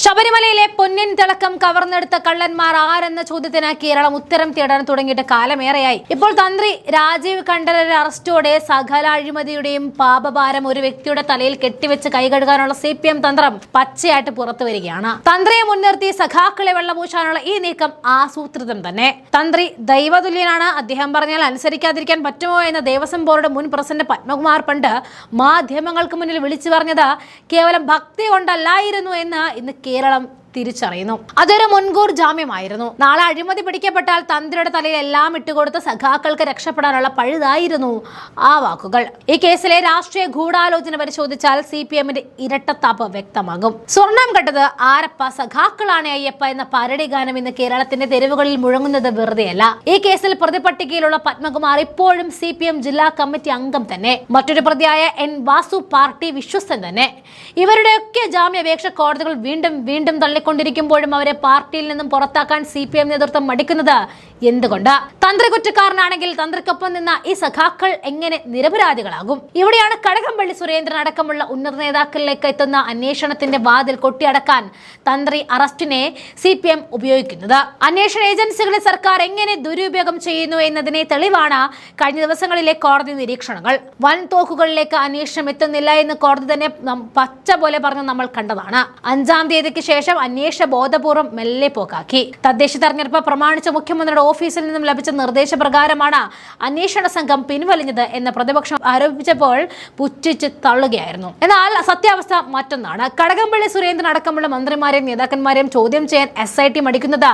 ശബരിമലയിലെ പൊന്നിൻ തിളക്കം കവർന്നെടുത്ത കള്ളന്മാർ ആരെന്ന ചോദ്യത്തിന് കേരളം ഉത്തരം തേടാൻ തുടങ്ങിയിട്ട് കാലമേറെയായി. ഇപ്പോൾ തന്ത്രി രാജീവ് കണ്ഠരരുടെ അറസ്റ്റോടെ സകല അഴിമതിയുടെയും പാപഭാരം ഒരു വ്യക്തിയുടെ തലയിൽ കെട്ടിവെച്ച് കൈകഴുകാനുള്ള സി പി എം തന്ത്രം പച്ചയായിട്ട് പുറത്തു വരികയാണ്. തന്ത്രിയെ മുൻനിർത്തി സഖാക്കളെ വെള്ളപൂശാനുള്ള ഈ നീക്കം ആസൂത്രിതം തന്നെ. തന്ത്രി ദൈവതുല്യനാണ്. അദ്ദേഹം പറഞ്ഞാൽ അനുസരിക്കാതിരിക്കാൻ പറ്റുമോ എന്ന ദേവസ്വം ബോർഡ് മുൻ പ്രസിഡന്റ് പത്മകുമാർ പണ്ട് മാധ്യമങ്ങൾക്ക് മുന്നിൽ വിളിച്ചു പറഞ്ഞത് കേവലം ഭക്തി കൊണ്ടല്ലായിരുന്നു എന്ന് ഇന്ന് കേരളം തിരിച്ചറിയുന്നു. അതൊരു മുൻകൂർ ജാമ്യമായിരുന്നു. നാളെ അഴിമതി പിടിക്കപ്പെട്ടാൽ തന്ത്രിയുടെ തലയിൽ എല്ലാം ഇട്ടുകൊടുത്ത് സഖാക്കൾക്ക് രക്ഷപ്പെടാനുള്ള പഴുതായിരുന്നു ആ വാക്കുകൾ. ഈ കേസിലെ രാഷ്ട്രീയ ഗൂഢാലോചന പരിശോധിച്ചാൽ സി പി എമ്മിന്റെ ഇരട്ടത്താപ്പ് വ്യക്തമാകും. സ്വർണം കണ്ടത് ആരപ്പ സഖാക്കളാണ് അയ്യപ്പ എന്ന പരടി ഗാനം ഇന്ന് കേരളത്തിന്റെ തെരുവുകളിൽ മുഴങ്ങുന്നത് വെറുതെയല്ല. ഈ കേസിൽ പ്രതിപട്ടികയിലുള്ള പത്മകുമാർ ഇപ്പോഴും സി പി എം ജില്ലാ കമ്മിറ്റി അംഗം തന്നെ. മറ്റൊരു പ്രതിയായ എൻ വാസു പാർട്ടി വിശ്വസ്തൻ തന്നെ. ഇവരുടെയൊക്കെ ജാമ്യാപേക്ഷ കോടതികൾ വീണ്ടും വീണ്ടും തള്ളിക്കൊണ്ടിരിക്കുമ്പോഴും അവരെ പാർട്ടിയിൽ നിന്നും പുറത്താക്കാൻ സി പി എം നേതൃത്വം മടിക്കുന്നത് എന്തുകൊണ്ട്? തന്ത്രി കുറ്റക്കാരനാണെങ്കിൽ തന്ത്രിക്കൊപ്പം നിന്ന ഈ സഖാക്കൾ എങ്ങനെ നിരപരാധികളാകും? ഇവിടെയാണ് കടകംപള്ളി സുരേന്ദ്രൻ അടക്കമുള്ള ഉന്നത നേതാക്കളിലേക്ക് എത്തുന്ന അന്വേഷണത്തിന്റെ വാതിൽ കൊട്ടിയടക്കാൻ തന്ത്രി അറസ്റ്റിനെ സി പി എം ഉപയോഗിക്കുന്നത്. അന്വേഷണ ഏജൻസികളെ സർക്കാർ എങ്ങനെ ദുരുപയോഗം ചെയ്യുന്നു എന്നതിനെ തെളിവാണ് കഴിഞ്ഞ ദിവസങ്ങളിലെ കോടതി നിരീക്ഷണങ്ങൾ. വൻ തോക്കുകളിലേക്ക് അന്വേഷണം എത്തുന്നില്ല എന്ന് കോടതി തന്നെ പച്ച പോലെ പറഞ്ഞ് നമ്മൾ കണ്ടതാണ്. അഞ്ചാം തീയതിക്ക് ശേഷം അന്വേഷണ ബോധപൂർവം മെല്ലെ പോക്കാക്കി. തദ്ദേശ തെരഞ്ഞെടുപ്പ് പ്രമാണിച്ച മുഖ്യമന്ത്രിയുടെ ഓഫീസിൽ നിന്നും ലഭിച്ച നിർദ്ദേശപ്രകാരമാണ് അന്വേഷണ സംഘം പിൻവലിഞ്ഞത് എന്ന് പ്രതിപക്ഷം ആരോപിച്ചപ്പോൾ പുച്ഛിച്ച് തള്ളുകയായിരുന്നു. എന്നാൽ സത്യാവസ്ഥ മറ്റൊന്നാണ്. കടകംപള്ളി സുരേന്ദ്രൻ അടക്കമുള്ള മന്ത്രിമാരെയും നേതാക്കന്മാരെയും ചോദ്യം ചെയ്യാൻ എസ് ഐ ടി മടിക്കുന്നത്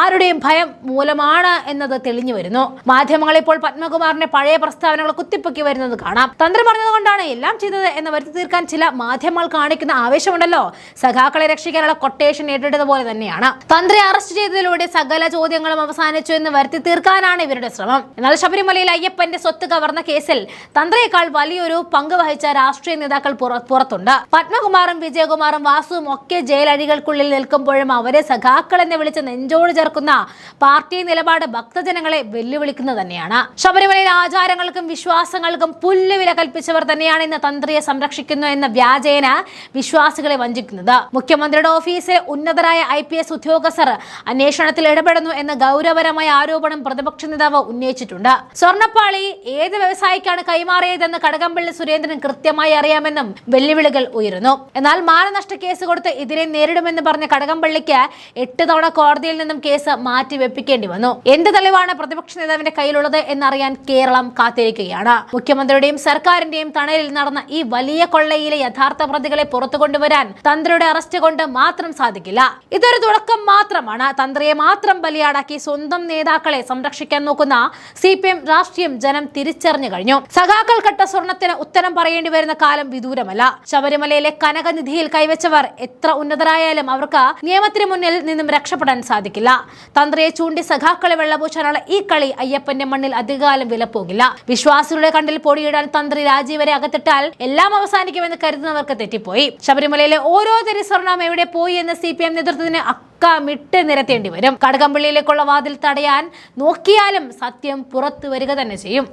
ആരുടെയും ഭയം മൂലമാണ് എന്നത് തെളിഞ്ഞു വരുന്നു മാധ്യമങ്ങൾ ഇപ്പോൾ പത്മകുമാറിന്റെ പഴയ പ്രസ്താവനകൾ കുത്തിപ്പൊക്കി വരുന്നത് കാണാം. തന്ത്രി പറഞ്ഞതുകൊണ്ടാണ് എല്ലാം ചെയ്തത് എന്ന് വരുത്തി തീർക്കാൻ ചില മാധ്യമങ്ങൾ കാണിക്കുന്ന ആവേശമുണ്ടല്ലോ. സഖാക്കളെ രക്ഷിക്കാനുള്ള കൊട്ടേഷൻ ഏറ്റെടുത്തതുപോലെ തന്നെയാണ്. തന്ത്രി അറസ്റ്റ് ചെയ്തതിലൂടെ സകല ചോദ്യങ്ങളും അവസാനിച്ചു എന്ന് വരുത്തി തീർക്കാനാണ് ഇവരുടെ ശ്രമം. എന്നാൽ ശബരിമലയിൽ അയ്യപ്പന്റെ സ്വത്ത് കവർന്ന കേസിൽ തന്ത്രിയേക്കാൾ വലിയൊരു പങ്ക് വഹിച്ച രാഷ്ട്രീയ നേതാക്കൾ പുറത്തുണ്ട്. പത്മകുമാറും വിജയകുമാറും വാസുവും ഒക്കെ ജയിലഴികൾക്കുള്ളിൽ നിൽക്കുമ്പോഴും അവരെ സഖാക്കൾ എന്ന് വിളിച്ച് നെഞ്ചോട് ചേർക്കുന്ന പാർട്ടി നിലപാട് ഭക്തജനങ്ങളെ വെല്ലുവിളിക്കുന്നത് തന്നെയാണ്. ശബരിമലയിലെ ആചാരങ്ങൾക്കും വിശ്വാസങ്ങൾക്കും പുല്ലുവില കൽപ്പിച്ചവർ തന്നെയാണ് ഇന്ന് തന്ത്രിയെ സംരക്ഷിക്കുന്നു എന്ന വ്യാജേന വിശ്വാസികളെ വഞ്ചിക്കുന്നത്. മുഖ്യമന്ത്രിയുടെ ഓഫീസിലെ ഉന്നതരായ ഐ പി എസ് ഉദ്യോഗസ്ഥർ അന്വേഷണത്തിൽ ഇടപെടുന്നു എന്ന ഗൗരവപരമായ ആരോപണം പ്രതിപക്ഷ നേതാവ് ഉന്നയിച്ചിട്ടുണ്ട്. സ്വർണപ്പാളി ഏത് വ്യവസായിക്കാണ് കൈമാറിയതെന്ന് കടകംപള്ളി സുരേന്ദ്രൻ കൃത്യമായി അറിയാമെന്നും വെല്ലുവിളികൾ ഉയരുന്നു. എന്നാൽ മാനനഷ്ട കേസ് കൊടുത്ത് ഇതിനെ നേരിടുമെന്ന് പറഞ്ഞ കടകംപള്ളിക്ക് എട്ട് തവണ കോടതിയിൽ നിന്നും കേസ് മാറ്റിവെപ്പിക്കേണ്ടി വന്നു. എന്ത് തെളിവാണ് പ്രതിപക്ഷ നേതാവിന്റെ കയ്യിലുള്ളത് എന്നറിയാൻ കേരളം കാത്തിരിക്കുകയാണ്. മുഖ്യമന്ത്രിയുടെയും സർക്കാരിന്റെയും തണലിൽ നടന്ന ഈ വലിയ കൊള്ളയിലെ യഥാർത്ഥ പ്രതികളെ പുറത്തു കൊണ്ടുവരാൻ തന്ത്രിയുടെ അറസ്റ്റ് കൊണ്ട് മാത്രം സാധിക്കില്ല. ഇതൊരു തുടക്കം മാത്രമാണ്. തന്ത്രിയെ മാത്രം ബലിയാടാക്കി സ്വന്തം നേതാക്കളെ സംരക്ഷിക്കാൻ നോക്കുന്ന സി പി എം രാഷ്ട്രീയം ജനം തിരിച്ചറിഞ്ഞു കഴിഞ്ഞു. സഖാക്കൾ കെട്ട സ്വർണത്തിന് ഉത്തരം പറയേണ്ടി വരുന്ന കാലം വിദൂരമല്ല. ശബരിമലയിലെ കനകനിധിയിൽ കൈവച്ചവർ എത്ര ഉന്നതരായാലും അവർക്ക് നിയമത്തിന് മുന്നിൽ നിന്നും രക്ഷപ്പെടാൻ സാധിക്കില്ല. തന്ത്രിയെ ചൂണ്ടി സഖാക്കളെ വെള്ളപൂശാനുള്ള ഈ കളി അയ്യപ്പന്റെ മണ്ണിൽ അധികകാലം വിലപ്പോകില്ല. വിശ്വാസികളുടെ കണ്ടിൽ പൊടിയിടാൻ തന്ത്രി രാജീവരെ അകത്തിട്ടാൽ എല്ലാം അവസാനിക്കുമെന്ന് കരുതുന്നവർക്ക് തെറ്റിപ്പോയി. ശബരിമലയിലെ ഓരോ തരി സ്വർണം എവിടെ പോയി എന്ന് സി പി എം നേതൃത്വത്തിന് അക്കമിട്ട് നിരത്തേണ്ടി വരും. കടകംപള്ളിയിലേക്കുള്ള വാതിൽ തടയാൻ നോക്കിയാലും സത്യം പുറത്തു വരിക തന്നെ ചെയ്യും.